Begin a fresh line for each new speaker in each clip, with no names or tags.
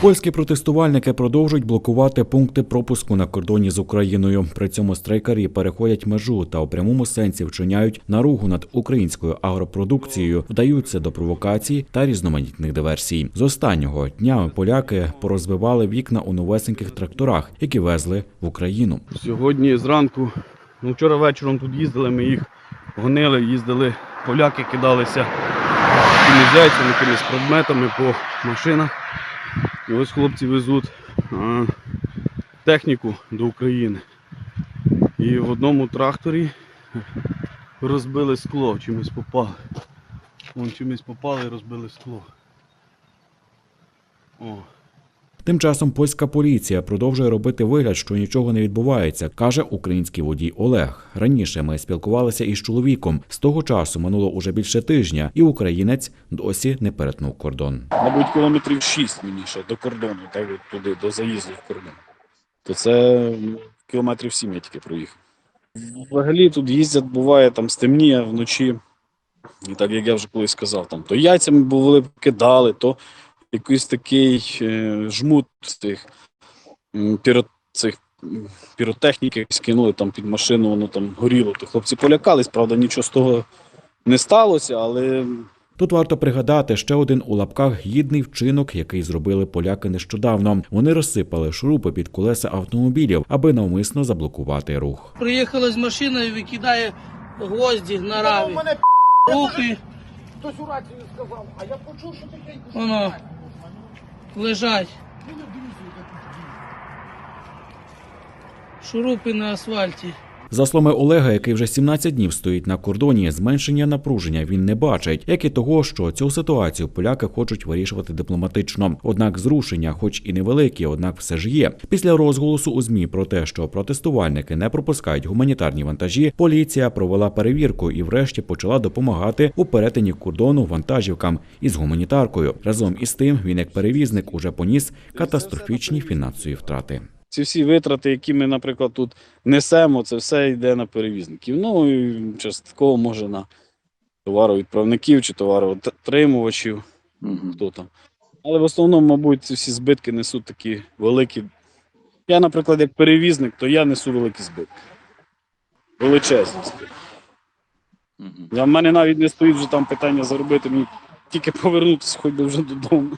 Польські протестувальники продовжують блокувати пункти пропуску на кордоні з Україною. При цьому страйкарі переходять межу та у прямому сенсі вчиняють наругу над українською агропродукцією, вдаються до провокацій та різноманітних диверсій. З останнього днями поляки порозбивали вікна у новесеньких тракторах, які везли в Україну.
Сьогодні зранку, ну вчора вечором тут їздили, ми їх гонили, їздили, поляки кидалися якимись яйцями, якимись предметами по машинах. І ось хлопці везуть техніку до України. І в одному тракторі розбили скло, чимось попали. Вон чимось попали і розбили скло. О.
Тим часом польська поліція продовжує робити вигляд, що нічого не відбувається, каже український водій Олег. Раніше ми спілкувалися із чоловіком. З того часу минуло уже більше тижня, і українець досі не перетнув кордон.
мабуть, кілометрів 6 мені ще до кордону, так от туди, до заїзду в кордон. То це кілометрів 7 я тільки проїхав. Взагалі тут їздять, буває, там стемніє вночі. І так як я вже колись сказав, там то яйцями були кидали, то якийсь такий е, жмут з тих піро, цих піротехніки скинули там під машину, воно там горіло. То хлопці полякались, правда, нічого з того не сталося, але
Тут варто пригадати ще один у лапках гідний вчинок, який зробили поляки нещодавно. Вони розсипали шурупи під колеса автомобілів, аби навмисно заблокувати рух.
Приїхала з машиною, викидає гвозді на раві.
мене
Рухи,
хтось у рацію сказав, а я почув, що таке.
Лежать. Шурупи на асфальті.
За словами Олега, який вже 17 днів стоїть на кордоні, зменшення напруження він не бачить, як і того, що цю ситуацію поляки хочуть вирішувати дипломатично. Однак зрушення, хоч і невеликі, однак все ж є. Після розголосу у змі про те, що протестувальники не пропускають гуманітарні вантажі, поліція провела перевірку і, врешті, почала допомагати у перетині кордону вантажівкам із гуманітаркою. Разом із тим, він як перевізник уже поніс катастрофічні фінансові втрати.
Ці всі витрати, які ми, наприклад, тут несемо, це все йде на перевізників. Ну і частково може на товаровідправників чи товароотримувачів, хто там. Але в основному, мабуть, ці всі збитки несуть такі великі. Я, наприклад, як перевізник, то я несу великі збитки. Величезні збитки. Я, в мене навіть не стоїть вже там питання заробити, мені тільки повернутися хоч би вже додому.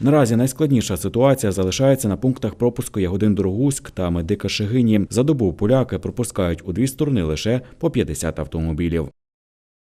Наразі найскладніша ситуація залишається на пунктах пропуску Ягодин Дорогуськ та Медика Шигині. За добу поляки пропускають у дві сторони лише по 50 автомобілів.